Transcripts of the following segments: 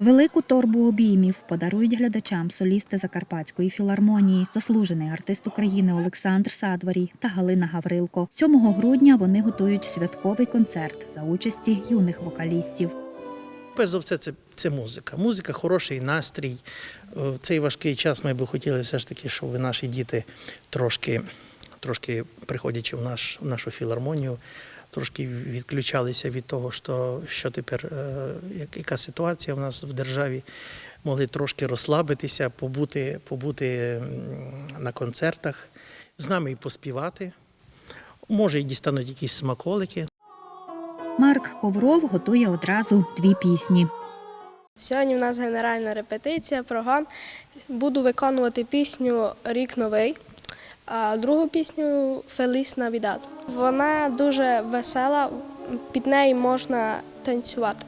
Велику торбу обіймів подарують глядачам солісти Закарпатської філармонії, заслужений артист України Олександр Садварій та Галина Гаврилко. 7 грудня вони готують святковий концерт за участі юних вокалістів. Перш за все, це, це музика. Музика, хороший настрій. Е, В цей важкий час ми би хотіли все ж таки, щоб наші діти трошки, трошки приходячи в, наш, в нашу філармонію, трошки відключалися від того, що, що тепер, е, яка ситуація в нас в державі, могли трошки розслабитися, побути, побути на концертах, з нами і поспівати. Може, і дістануть якісь смаколики. Марк Ковров готує одразу дві пісні. Сьогодні в нас генеральна репетиція, прогон. Буду виконувати пісню Рік новий, а другу пісню Феліс Навідад. Вона дуже весела, під нею можна танцювати.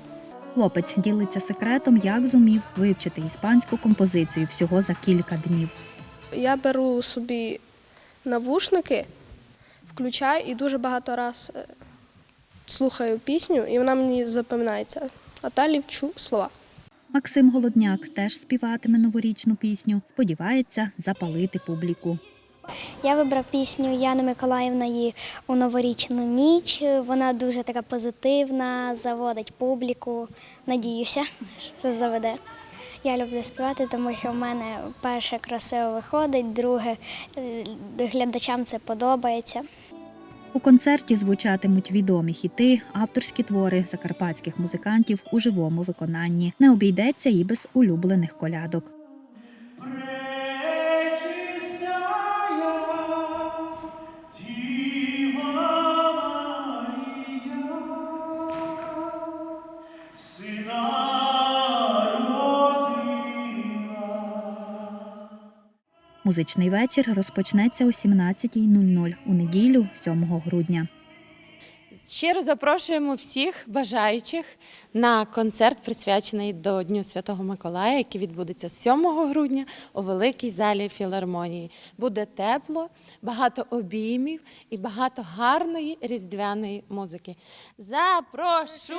Хлопець ділиться секретом, як зумів вивчити іспанську композицію всього за кілька днів. Я беру собі навушники, включаю і дуже багато раз е, слухаю пісню, і вона мені запам'ятається. А далі вчу слова. Максим Голодняк теж співатиме новорічну пісню. Сподівається запалити публіку. Я вибрав пісню Яни Миколаївної у новорічну ніч. Вона дуже така позитивна, заводить публіку. Надіюся, що заведе. Я люблю співати, тому що в мене перше красиво виходить, друге е, глядачам це подобається. У концерті звучатимуть відомі хіти, авторські твори закарпатських музикантів у живому виконанні. Не обійдеться і без улюблених колядок. Музичний вечір розпочнеться о 17.00 у неділю, 7 грудня. Щиро запрошуємо всіх бажаючих на концерт, присвячений до Дню Святого Миколая, який відбудеться 7 грудня у великій залі філармонії. Буде тепло, багато обіймів і багато гарної різдвяної музики. Запрошуємо!